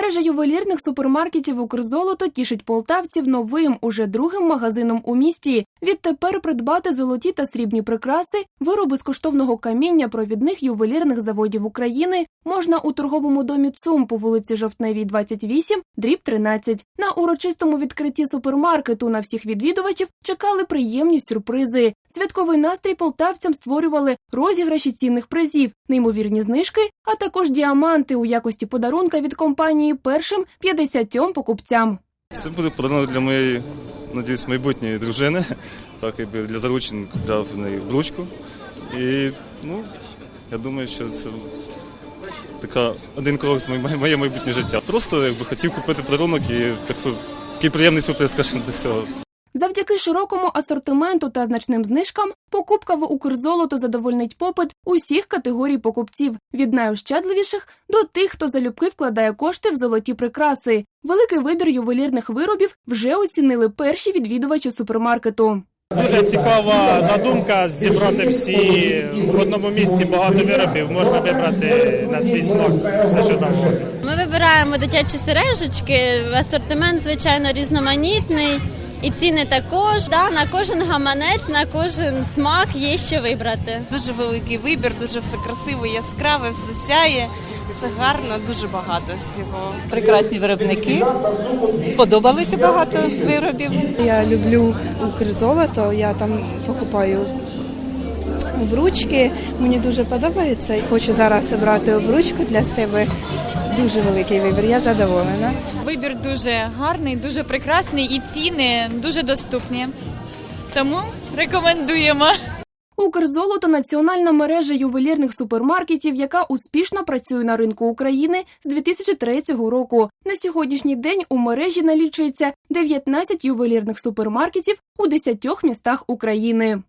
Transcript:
Мережа ювелірних супермаркетів Укрзолото тішить полтавців новим, уже другим магазином у місті. Відтепер придбати золоті та срібні прикраси, вироби з коштовного каміння провідних ювелірних заводів України можна у торговому домі ЦУМ по вулиці Жовтневій, 28, дріб 13. На урочистому відкритті супермаркету на всіх відвідувачів чекали приємні сюрпризи. Святковий настрій полтавцям створювали розіграші цінних призів, неймовірні знижки, а також діаманти у якості подарунка від компанії першим 50 покупцям. Це буде подарунок для моєї, надіюсь, майбутньої дружини. Так, якби для заручень купляв в неї ручку. І ну, я думаю, що це така один крок з моє, майбутнє життя. Просто якби хотів купити подарунок і таку, такий приємний сюрприз, скажімо, до цього. Завдяки широкому асортименту та значним знижкам покупка в Укрзолото задовольнить попит усіх категорій покупців від найощадливіших до тих, хто залюбки вкладає кошти в золоті прикраси. Великий вибір ювелірних виробів вже оцінили перші відвідувачі супермаркету. Дуже цікава задумка зібрати всі в одному місці багато виробів. Можна вибрати на свій смак все, що завгодно. Ми вибираємо дитячі сережечки, асортимент, звичайно, різноманітний. І ціни також. Да, на кожен гаманець, на кожен смак є що вибрати. Дуже великий вибір, дуже все красиво, яскраве, все сяє, все гарно, дуже багато всього. прекрасні виробники. Сподобалося багато виробів. Я люблю Укрзолото, я там покупаю обручки. Мені дуже подобається хочу зараз обрати обручку для себе. Дуже великий вибір, я задоволена. Вибір дуже гарний, дуже прекрасний і ціни дуже доступні. Тому рекомендуємо. Укрзолото національна мережа ювелірних супермаркетів, яка успішно працює на ринку України з 2003 року. На сьогоднішній день у мережі налічується 19 ювелірних супермаркетів у 10 містах України.